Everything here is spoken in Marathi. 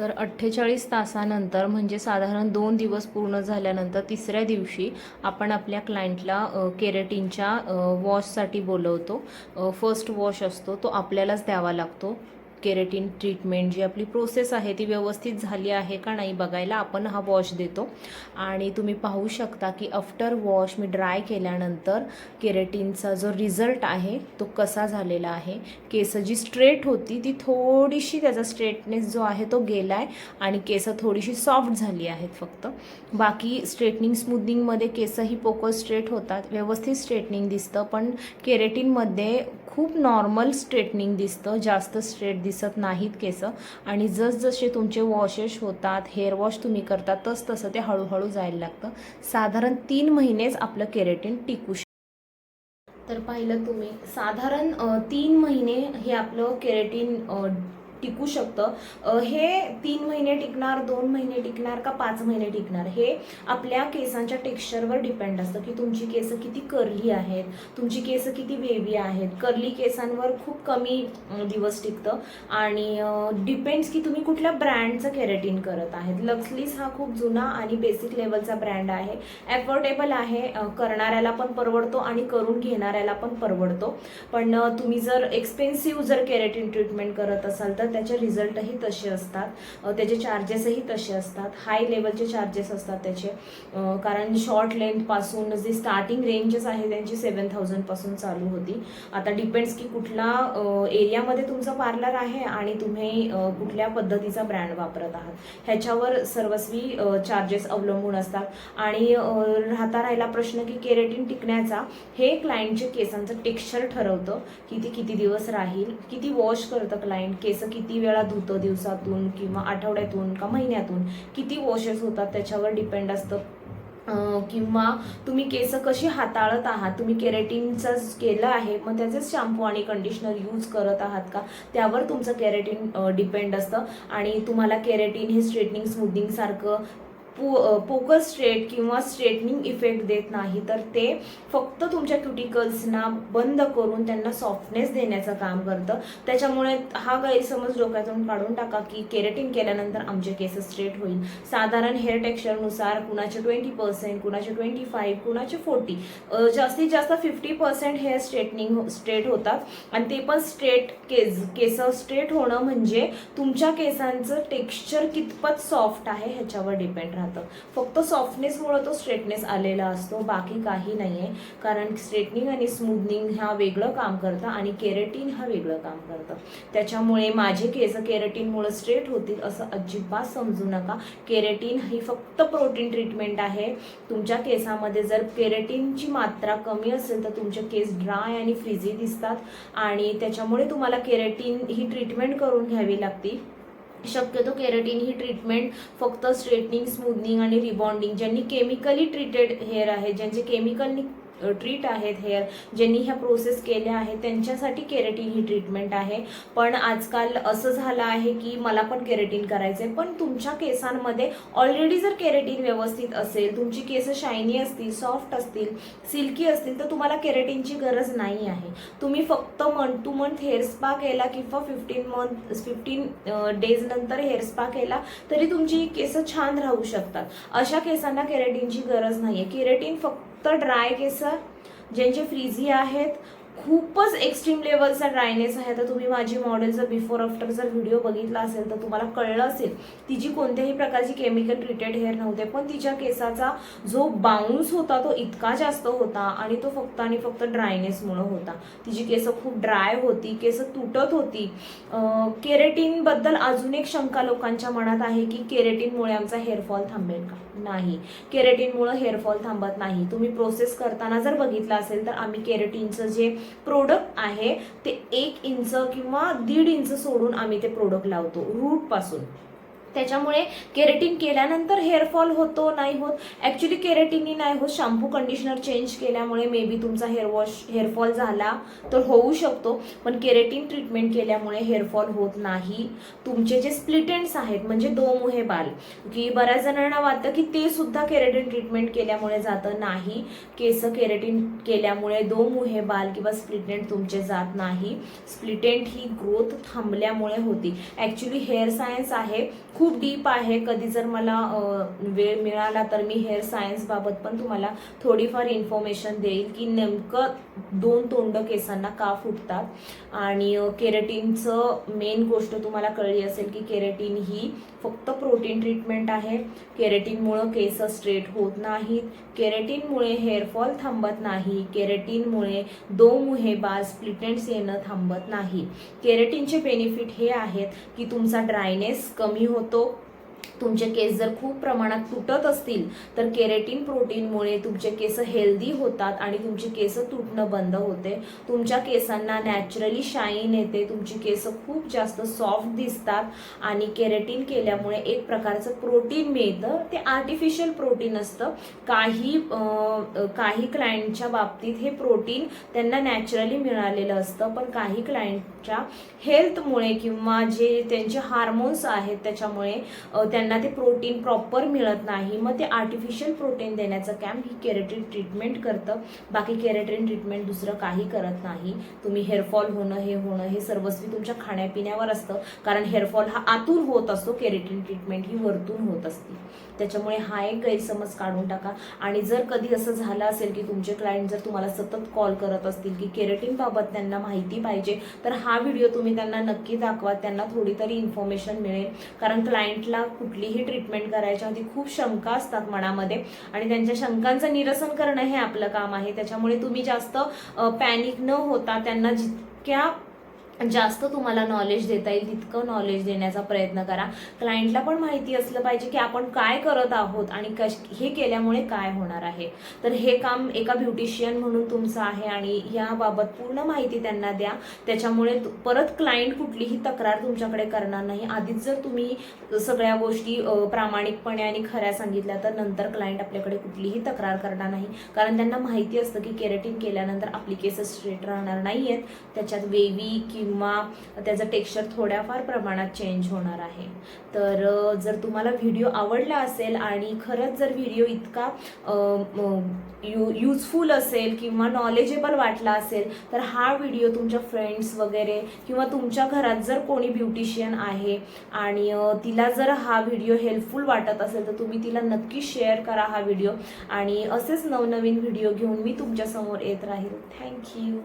तर अठ्ठेचाळीस तासानंतर म्हणजे साधारण दोन दिवस पूर्ण झाल्यानंतर तिसऱ्या दिवशी आपण आपल्या क्लायंटला केरेटिनच्या वॉशसाठी बोलवतो. फर्स्ट वॉश असतो तो आपल्यालाच द्यावा लागतो. केरेटिन ट्रीटमेंट जी आपली प्रोसेस आहे ती व्यवस्थित झाली आहे का नाही बघायला आपण हा वॉश देतो. आणि तुम्ही पाहू शकता की आफ्टर वॉश मी ड्राय केल्यानंतर केरेटिनचा जो रिझल्ट आहे तो कसा झालेला आहे. केस जी स्ट्रेट होती ती थोडीशी त्याचा स्ट्रेटनेस जो आहे तो गेला आहे आणि केस थोडीशी सॉफ्ट झाली आहेत फक्त. बाकी स्ट्रेटनिंग स्मूदनिंगमध्ये केसही पोकळ स्ट्रेट होतात व्यवस्थित स्ट्रेटनिंग दिसतं पण केरेटिनमध्ये खूप नॉर्मल स्ट्रेटनिंग दिसतं जास्त स्ट्रेट दिसतं नाहीत केस. आणि जसजसे तुमचे वॉशेस होतात हेअर वॉश तुम्ही करता तस तसं ते हळूहळू जायला लागतं. साधारण तीन महिनेच आपलं केरेटिन टिकू शकतं तर पाहिलं तुम्ही साधारण तीन महिने हे आपलं केरेटिन टिकू शकतं. हे तीन महिने टिकणार दोन महिने टिकणार का पाच महिने टिकणार? हे आपल्या केसांच्या टेक्स्चरवर डिपेंड असतं की तुमची केस किती कर्ली आहेत तुमची केस किती वेवी आहेत. कर्ली केसांवर खूप कमी दिवस टिकतं. आणि डिपेंड्स की तुम्ही कुठल्या ब्रँडचं केरेटिन करत आहेत. लक्सलीस हा खूप जुना आणि बेसिक लेवलचा ब्रँड आहे. ॲफोर्डेबल आहे करणाऱ्याला पण परवडतो आणि करून घेणाऱ्याला पण परवडतो. पण तुम्ही जर एक्सपेन्सिव्ह जर केरेटिन ट्रीटमेंट करत असाल तर त्याचे रिझल्टही तसे असतात. त्याचे चार्जेसही तसे असतात. हाय लेवलचे चार्जेस असतात त्याचे. कारण शॉर्ट लेंथपासून जी स्टार्टिंग रेंजेस आहे त्यांची सेवन थाउजंडपासून चालू होती. आता डिपेंड्स की कुठला एरियामध्ये तुमचं पार्लर आहे आणि तुम्ही कुठल्या पद्धतीचा ब्रँड वापरत आहात. ह्याच्यावर सर्वस्वी चार्जेस अवलंबून असतात. आणि राहता राहिला प्रश्न की केरेटिन टिकण्याचा हे क्लायंटचे केसांचं टेक्स्चर ठरवतं. की ते किती दिवस राहील? किती वॉश करतं क्लायंट केस किती किती वेळा धुतं दिवसातून किंवा आठवड्यातून का महिन्यातून? किती वॉशेस होतात? त्याच्यावर डिपेंड असतं. किंवा तुम्ही केस कशी हाताळत आहात? तुम्ही केरेटिनचं केलं आहे मग त्याचेच शॅम्पू आणि कंडिशनर यूज करत आहात का? त्यावर तुमचं केरेटिन डिपेंड असतं. आणि तुम्हाला केरेटिन हे स्ट्रेटनिंग स्मूदिंगसारखं पो पोकल स्ट्रेट किंवा स्ट्रेटनिंग इफेक्ट देत नाही तर ते फक्त तुमच्या क्युटिकल्सना बंद करून त्यांना सॉफ्टनेस देण्याचं काम करतं. त्याच्यामुळे हा गैरसमज डोक्यातून काढून टाका की केरेटिंग केल्यानंतर आमचे केस स्ट्रेट होईल. साधारण हेअर टेक्स्चरनुसार कुणाचे ट्वेंटी पर्सेंट कुणाचे ट्वेंटी फाईव्ह कुणाचे फोर्टी जास्तीत जास्त fifty percent hair straightening straight होतात. आणि ते पण स्ट्रेट केस केस स्ट्रेट होणं म्हणजे तुमच्या केसांचं टेक्स्चर कितपत सॉफ्ट आहे ह्याच्यावर डिपेंड राहतं. फक्त सॉफ्टनेसमुळं तो स्ट्रेटनेस आलेला असतो बाकी काही नाही आहे कारण स्ट्रेटनिंग आणि स्मूदनिंग हा वेगळं काम करतं आणि केरेटिन हा वेगळं काम करतं. त्याच्यामुळे माझे केस केरेटीनमुळं स्ट्रेट होतील असं अजिबात समजू नका. केरेटिन ही फक्त प्रोटीन ट्रीटमेंट आहे. तुमच्या केसामध्ये जर केरेटिनची मात्रा कमी असेल तर तुमचे केस ड्राय आणि फ्रिझी दिसतात. आणि त्याच्यामुळे तुम्हाला केरेटिन ही ट्रीटमेंट करून घ्यावी लागते. शक्यतो केरेटिन ही ट्रीटमेंट फक्त स्ट्रेटनिंग स्मूदनिंग आणि रिबॉन्डिंग ज्यांनी केमिकली ट्रीटेड हेअर आहे ज्यांचे केमिकलनी ट्रीट आहेत हेअर ज्यांनी ह्या प्रोसेस केल्या आहेत त्यांच्यासाठी केरेटिन ही ट्रीटमेंट आहे. पण आजकाल असं झालं आहे की मला पण केरेटिन करायचं आहे पण तुमच्या केसांमध्ये ऑलरेडी जर केरेटिन व्यवस्थित असेल तुमची केस शायनी असतील सॉफ्ट असतील सिल्की असतील तर तुम्हाला केरेटिनची गरज नाही आहे. तुम्ही फक्त month to month hair spa केला किंवा फिफ्टीन मंथ फिफ्टीन डेज नंतर हेअर स्पा केला तरी तुमची केस छान राहू शकतात. अशा केसांना केरेटिनची गरज नाही आहे केरेटिन फक्त ड्राय केस ज्यांचे फ्रीझी आहेत खूपच एक्स्ट्रीम लेवलचा ड्रायनेस आहे. तर तुम्ही माझी मॉडेलचा बिफोर आफ्टर जर व्हिडिओ बघितला असेल तर तुम्हाला कळलं असेल तिची कोणत्याही प्रकारची केमिकल ट्रीटेड हेअर नव्हते. पण तिच्या केसाचा जो बाउन्स होता तो इतका जास्त होता आणि तो फक्त आणि फक्त ड्रायनेसमुळं होता. तिची केस खूप ड्राय होती केस तुटत होती. केरेटिनबद्दल अजून एक शंका लोकांच्या मनात आहे की केरेटिनमुळे आमचा हेअरफॉल थांबेल का? नाही. केरेटिनमुळे हेअरफॉल थांबत नाही. तुम्ही प्रोसेस करताना जर बघितलं असेल तर आम्ही केरेटिनचं जे प्रोडक्ट आहे ते एक इंच किंवा दीड इंच सोडून आम्ही ते प्रोडक्ट लावतो रूटपासून. त्याच्यामुळे केरेटिन केल्यानंतर हेअरफॉल होतो नाही होत. ॲक्च्युली केरेटिननी नाही होत. शॅम्पू कंडिशनर चेंज केल्यामुळे मे बी तुमचा हेअर वॉश हेअरफॉल झाला तर होऊ शकतो. पण केरेटिन ट्रीटमेंट केल्यामुळे हेअरफॉल होत नाही. तुमचे जे स्प्लिटेंट्स आहेत म्हणजे दोमुहे बाल की बऱ्याच जणांना वाटतं की ते सुद्धा केरेटिन ट्रीटमेंट केल्यामुळे जातं नाही. केस केरेटिन केल्यामुळे दोमुहे बाल किंवा स्प्लिटेंट तुमचे जात नाही. स्प्लिटेंट ही ग्रोथ थांबल्यामुळे होती. ॲक्च्युली हेअर सायन्स आहे खूप डीप आहे. कधी जर मला वेळ मिळाला तर मी हेअर सायन्स बाबत पण तुम्हाला थोडीफार इन्फॉर्मेशन देईल की नेमकं दोन तोंड केसांना का फुटतात. आणि केरेटीनचं मेन गोष्ट तुम्हाला कळली असेल की केरेटीन ही फक्त प्रोटीन ट्रीटमेंट आहे. केरेटीनमुळं केस स्ट्रेट होत नाहीत. केरेटीनमुळे हेअरफॉल थांबत नाही. केरेटीनमुळे दो मुहे बाज स्प्लिटेंट्स येणं थांबत नाही. केरेटीनचे बेनिफिट हे आहेत की तुमचा ड्रायनेस कमी होतो. contou तुमचे केस जर खूप प्रमाणात तुटत असतील तर केरेटिन प्रोटीनमुळे तुमचे केस हेल्दी होतात आणि तुमचे केस तुटणं बंद होते. तुमच्या केसांना नॅचरली शाईन येते तुमची केस खूप जास्त सॉफ्ट दिसतात आणि केरेटिन केल्यामुळे एक प्रकारचं प्रोटीन मिळतं. ते आर्टिफिशियल प्रोटीन असतं. काही काही क्लायंटच्या बाबतीत हे प्रोटीन त्यांना नॅचरली मिळालेलं असतं पण काही क्लायंटच्या हेल्थमुळे किंवा जे त्यांचे हार्मोन्स आहेत त्याच्यामुळे त्यांना त्यांना ते प्रोटीन प्रॉपर मिळत नाही. मग ते आर्टिफिशियल प्रोटीन देण्याचं कॅम्प ही केरेटिन ट्रीटमेंट करतं. बाकी केरेटिन ट्रीटमेंट दुसरं काही करत नाही. तुम्ही हेअरफॉल होणं हे होणं हे सर्वस्वी तुमच्या खाण्यापिण्यावर असतं. कारण हेअरफॉल हा आतून होत असतो. केरेटिन ट्रीटमेंट ही वरतून होत असते. त्याच्यामुळे हा एक गैरसमज काढून टाका. आणि जर कधी असं झालं असेल की तुमचे क्लायंट जर तुम्हाला सतत कॉल करत असतील की केरेटिनबाबत त्यांना माहिती पाहिजे तर हा व्हिडिओ तुम्ही त्यांना नक्की दाखवा. त्यांना थोडी तरी इन्फॉर्मेशन मिळेल. कारण क्लायंटला कुठली कुठलीही ट्रीटमेंट करायच्या आधी खूप शंका असतात मनामध्ये आणि त्यांच्या शंकांचं निरसन करणं हे आपलं काम आहे. त्याच्यामुळे तुम्ही जास्त पॅनिक न होता त्यांना जितक्या जास्त तुम्हाला नॉलेज देता येईल तितकं नॉलेज देण्याचा प्रयत्न करा. क्लायंटला पण माहिती असलं पाहिजे की आपण काय करत आहोत आणि कश हे केल्यामुळे काय होणार आहे. तर हे काम एका ब्युटिशियन म्हणून तुमचं आहे आणि याबाबत पूर्ण माहिती त्यांना द्या. त्याच्यामुळे परत क्लायंट कुठलीही तक्रार तुमच्याकडे करणार नाही. आधीच जर तुम्ही सगळ्या गोष्टी प्रामाणिकपणे आणि खऱ्या सांगितल्या तर नंतर क्लायंट आपल्याकडे कुठलीही तक्रार करणार नाही. कारण त्यांना माहिती असतं की केरेटिन केल्यानंतर आपली केसेस स्ट्रेट राहणार नाही आहेत त्याच्यात वेवी किंवा किंवा त्याचं टेक्स्चर थोड्याफार प्रमाणात चेंज होणार आहे. तर जर तुम्हाला व्हिडिओ आवडला असेल आणि खरंच जर व्हिडिओ इतका यू यूजफुल असेल किंवा नॉलेजेबल वाटला असेल तर हा व्हिडिओ तुमच्या फ्रेंड्स वगैरे किंवा तुमच्या घरात जर कोणी ब्युटिशियन आहे आणि तिला जर हा व्हिडिओ हेल्पफुल वाटत असेल तर तुम्ही तिला नक्की शेअर करा हा व्हिडिओ आणि असेच नवनवीन व्हिडिओ घेऊन मी तुमच्यासमोर येत राहील. थँक्यू